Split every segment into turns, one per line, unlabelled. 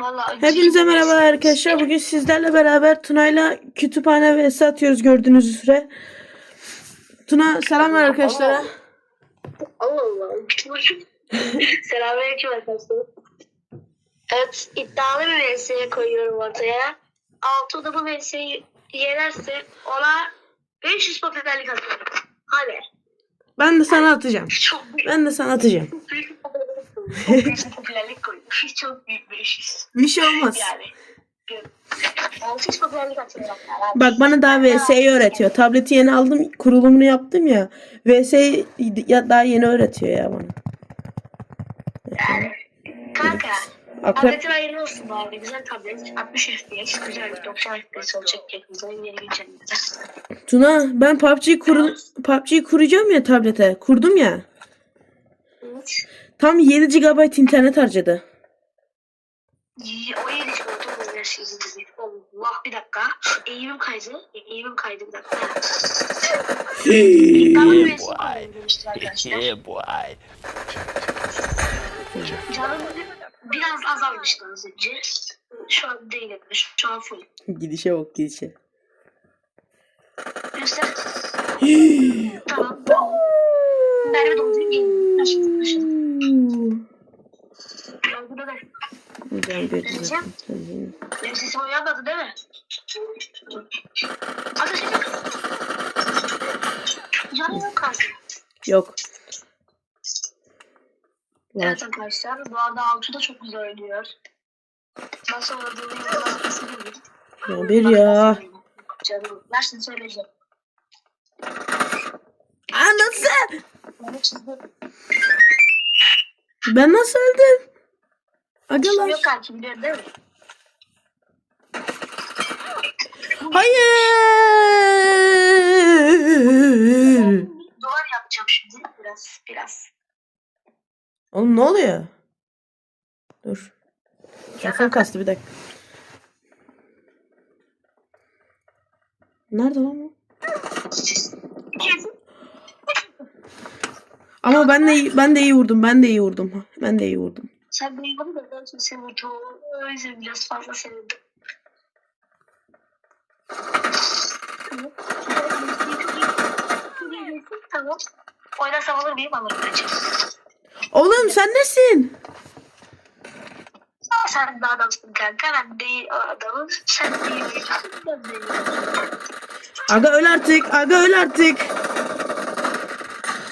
Vallahi
Hepinize merhaba arkadaşlar. Bugün sizlerle beraber Tuna'yla kütüphane vs atıyoruz gördüğünüz üzere. Tuna selam ver arkadaşlara.
Allah Allah. Selamünaleyküm arkadaşlar. Evet iddialı bir VS'ye koyuyorum ortaya. Altuğ'da bu VS'yi yenerse ona 500 popülerlik atıyorum. Hadi.
Ben de sana atacağım.
Çok büyük,
Ben de sana atacağım.
çok büyük. Çok büyük bir popülerlik. Çok büyük bir iş.
Bir şey olmaz.
Yani. 600 popülerlik atıyorum.
Bak bana daha VS'yi öğretiyor. Tableti yeni aldım. Kurulumunu yaptım ya. VS'yi ya daha yeni öğretiyor ya bana.
Kanka.
Akrep
Tabletin hayırlı olsun arada. Güzel tablet. 60 FPS. Güzel. 90 FPS olacak. Güzel yeni güncellemede.
Tuna ben PUBG'yi kurul PUBG'yi kuracağım ya tablete. Kurdum ya.
Evet.
Tam 7 GB internet harcadı.
O yedi her şey. Allah bir dakika. Eğimim kaydı. Eğimim kaydı bir dakika. Bir resim koyuyorum demiştim arkadaşlar.
Yeah, boy.
Canım biraz azalmıştı az önce. Şu an değil. Şu an full.
Gidişe bak gidişe.
Göster. Benim sesim uyanmadı değil mi? Arkadaşlar. Canım yok kanka.
Yok. Var.
Evet arkadaşlar. Bu arada Altu da çok güzel oynuyor. Nasıl olduğunu yazması gibi.
Ya bir ya.
Canım. Ver şimdi söyleyeceğim.
Anası. Ben nasıl öldüm? Agalar.
yok kanki biliyorsun değil mi?
Hayır.
Duvar yapacağım şimdi. Biraz. Biraz.
Oğlum ne oluyor? Dur. Telefon kastı bir dakika. Nerede lan bu? Ama ben de iyi, ben de iyi vurdum. Ben de iyi vurdum. Ben de iyi vurdum.
Sen duymadın da ben seni çok o yüzden biraz fazla sevindim. Tamam. Oynasam alır mıyım? Alırım bence.
Oğlum sen nesin?
Sen de adamsın kanka. Ben de adamım. Sen de iyi Ben de iyi.
Aga öl artık. Aga öl artık.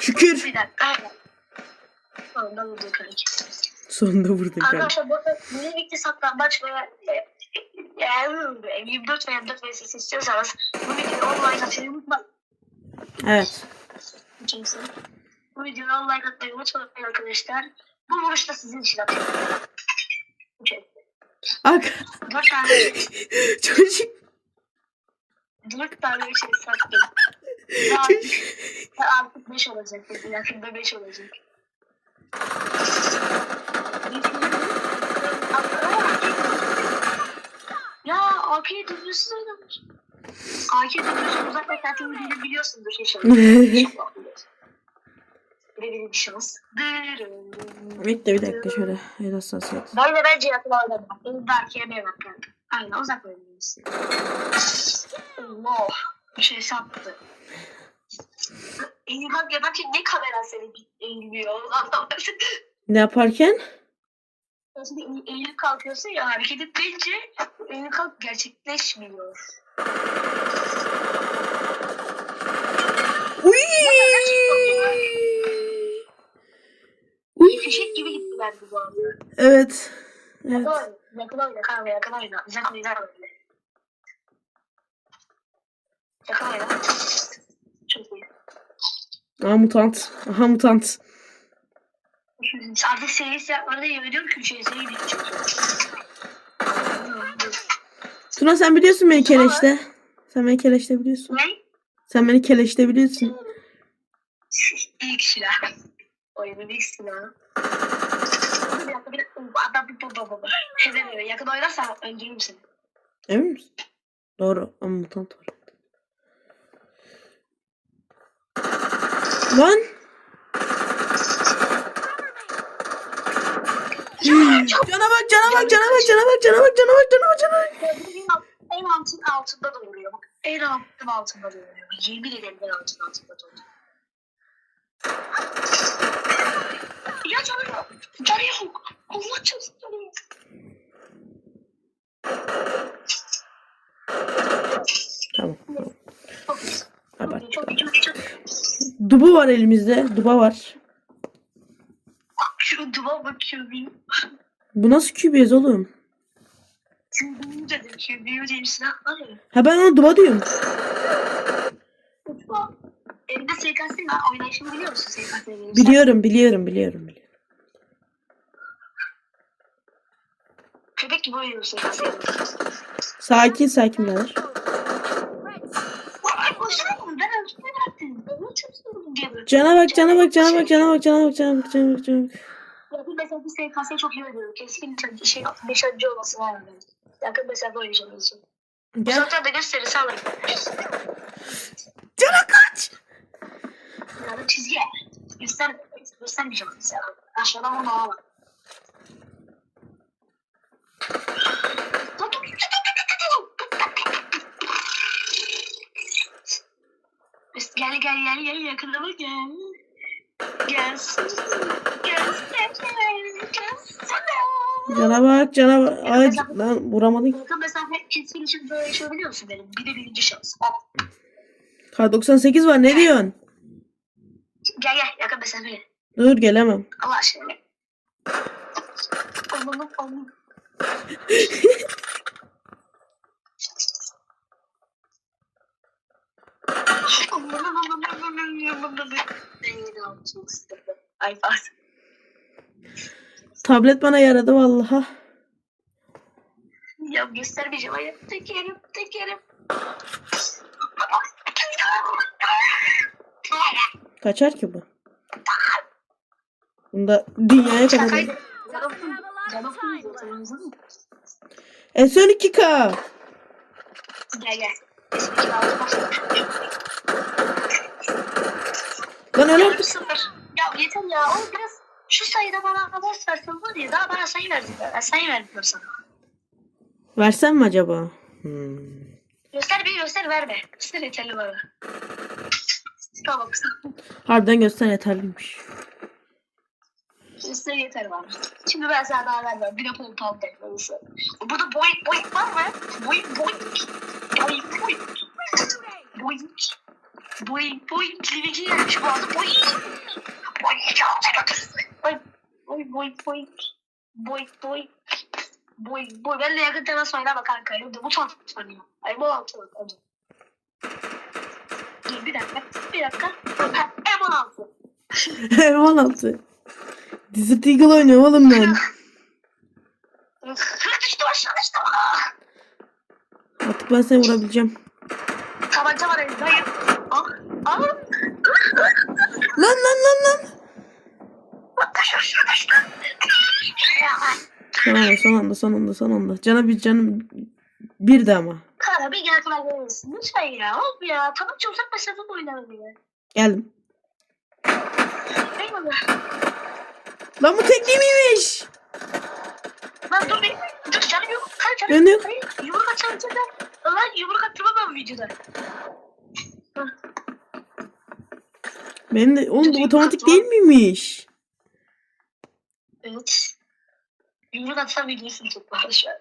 Şükür.
Bir dakika. Sonunda vurdu kanka.
Sonunda vurdun kanka.
Arkadaşlar arada birlikte saklambaç veya e, eğer 24 veya 4 vs istiyorsanız bu videoyu online atmayı unutmayın.
Evet.
Kimse. Bu videoyu online atmayı unutmayın arkadaşlar. Bu vuruş da sizin için atıyorum. 4 tane,
Çocuk.
4 tane bir şey sattım. Daha daha artık 5 olacak. Yakında 5 olacak. Ya AK'ye dönüyorsun oynamış. AK'ye dönüyorsun uzak mesafeyi bile biliyorsundur inşallah. Biliyorsun. Bir şans.
Bekle bir dakika şöyle. El hassasiyet.
Böyle bence yakın oynama. Benim de AK'ye bir bak kanka. Aynen uzak oynuyoruz. Allah. Bir şey sattı. Eğilmem yaparken ne kamera seni? Anlamadım.
Ne yaparken?
Eğ- eğilip kalkıyorsun ya hareket edince eğilip kalk gerçekleşmiyor.
Uy! Uy!
Fişek gibi gitti bu anda.
Evet. Evet.
Yakın oyna, yakın oyna kanka yakın oyna. Uzak oynar öyle. Yakın oyna. Çok iyi.
Aha mutant. Aha mutant.
Artık serisi yapmanı da yemin ediyorum ki şey seri bitecek.
Tuna sen biliyorsun beni keleşte. Sen beni keleşte biliyorsun.
Ne?
Sen beni keleşte biliyorsun.
İlk silah. Oyunun ilk silahı. Bir dakika bir dakika. Adam bir bu bu. Hemen öyle. Yakın oynarsan öldürürüm seni.
Emin misin? Doğru ama mutant var. Lan! Cana bak cana bak cana bak cana bak cana bak cana bak cana bak cana bak.
En altın altında doğuruyor. Bak en altın altında doğuruyor. Yemin ederim en altın altında doğuruyor. Ya canı yok. Canı yok. Allah çarpsın canı yok.
Tamam.
İyi.
Haber. Dubu var elimizde. Duba var.
Şu duva bakıyorum.
Bu nasıl kübiyez oğlum?
Kübüyü dedim. Kübüyü diyeyim silah var ya.
Ha ben ona duba diyorum.
Ufa. Elinde SKS var. Oynayışını biliyor musun SKS'yi?
Biliyorum biliyorum biliyorum. biliyorum.
Köpek gibi oynuyorsun SKS'yi.
Sakin sakin
çarpsın diye böyle.
Cana bak cana bak cana bak cana bak cana bak cana bak cana bak cana bak.
Yakın mesafe SKS'yi çok iyi oynuyorum. Keskin çocuk şey 65 önce olması lazım. Yakın mesafe oynayacağım için.
Gel.
Uzaktan da gösterisi alırım.
Cana kaç.
Yani çizgi. Göster, göstermeyeceğim mesela. Aşağıdan onu alamam. Gel gel gel gel yakınıma gel. Gelsin. Gelsin. Gelsin.
Cana bak cana bak. Ay lan vuramadın.
Yakın mesafe keskin için böyle yaşayabiliyor musun benim? Bir de birinci şans. Al.
K98 var ne diyorsun?
Gel gel yakın mesafe.
Dur gelemem.
Allah aşkına. Onun onun. Ay pardon.
Tablet bana yaradı vallaha.
Ya göstermeyeceğim. Ay tekerim tekerim.
Kaçar ki bu? Bunda dünyaya kadar.
Canım canım
S12K.
Gel gel.
Lan öyle.
Ya yeter ya. O biraz şu sayıda bana boş versin var ya. Daha bana sayı verdiler. Sayı vermiyorum sana.
Versem mi acaba? Hmm.
Göster bir göster verme. Göster yeterli bana. Tamam.
Harbiden göster yeterliymiş.
Göster yeter bana. Şimdi ben sana daha vermem. Bir de pompam bekliyorsun. Burada boyut boyut var mı? Boyut boyut. Boyut boyut. Boyut. Boyut boyut. Bu arada. Boyut. Boyut. Boy boy boy. Boy boy. Boy boy. Ben de yakın temas oynama kanka. Evde bu tarz oynuyor. Ay bu altı bak. hadi. Dur bir dakika. Bir dakika. Ha, M16.
M16. Desert Eagle oynuyorum oğlum ben.
Düştü aşağı düştü.
Artık ben seni vurabileceğim.
Tabanca var elimde. Ah. Ah.
Lan lan lan lan. Son anda son anda son anda son anda. Cana bir canım bir de ama.
Kara bir gel kadar verirsin. Lütfen ya. Oğlum ya. Tabanca uzak mesafe oynanır ya.
Geldim.
Eyvallah.
Lan bu tekniği miymiş?
Lan dur bir. Dur canım yok. Hayır canım
Ben yok.
Hayır. Yumruk içinde. Lan yumruk attırmam ben videoda.
Benim de oğlum bu otomatik değil miymiş?
Evet. Yumruk atsam videosunu çok var şu an.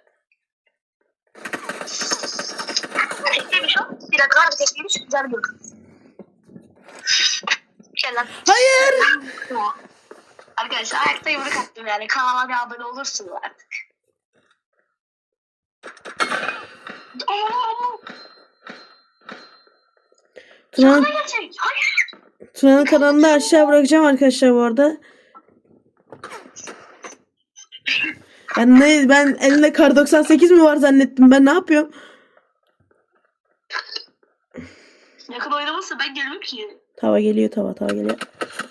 Teklemiş o. Bir dakika abi. Gel lan.
Hayır.
Arkadaşlar ayakta yumruk attım yani. Kanala bir abone olursunuz artık.
Tuna'nın. Tuna'nın kanalını da aşağı bırakacağım arkadaşlar bu arada. Ben ne ben elinde kar 98 mi var zannettim ben ne yapıyorum?
Yakın oynaması ben gelmem ki.
Tava geliyor tava tava geliyor.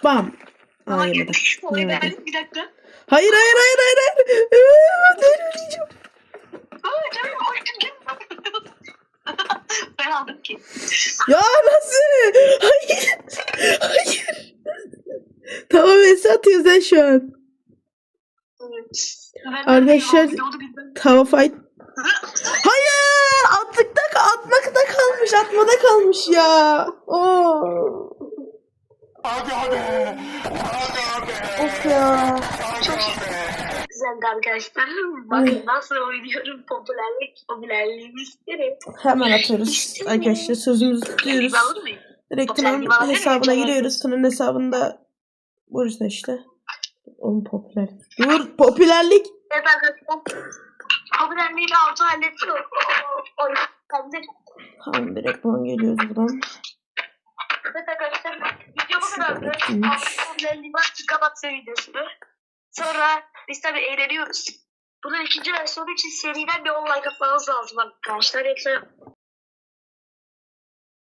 Bam. Aa
Ama
yemedi.
Oy
Yemedi.
ben bir dakika.
Hayır hayır hayır hayır hayır. Ben öleceğim.
Aa, canım gel. ben aldım ki.
Ya nasıl? Hayır. Hayır. Tamam Esat atıyor sen şu an. Arkadaşlar tava fight. Hayır! Attıkta atmakta kalmış, atmada kalmış ya. Oo.
Aga be! Aga be!
Of ya.
Çok güzeldi arkadaşlar. Bakın nasıl oynuyorum popülerlik, popülerliğimi isterim.
Hemen atıyoruz. Arkadaşlar sözümüzü tutuyoruz. Direkt hesabına giriyoruz. Tuna'nın hesabında burada işte. Onun popüler. Dur popülerlik.
Evet arkadaşlar. Popülerliğini altı hallettim. Oy, ben de
Tamam direkt buradan geliyoruz buradan.
Evet arkadaşlar video bu kadardı. Popülerliği var kapatsa videosunu. Sonra biz tabii eğleniyoruz. Bunun ikinci versiyonu için seriden bir 10 like atmanız lazım arkadaşlar. Yoksa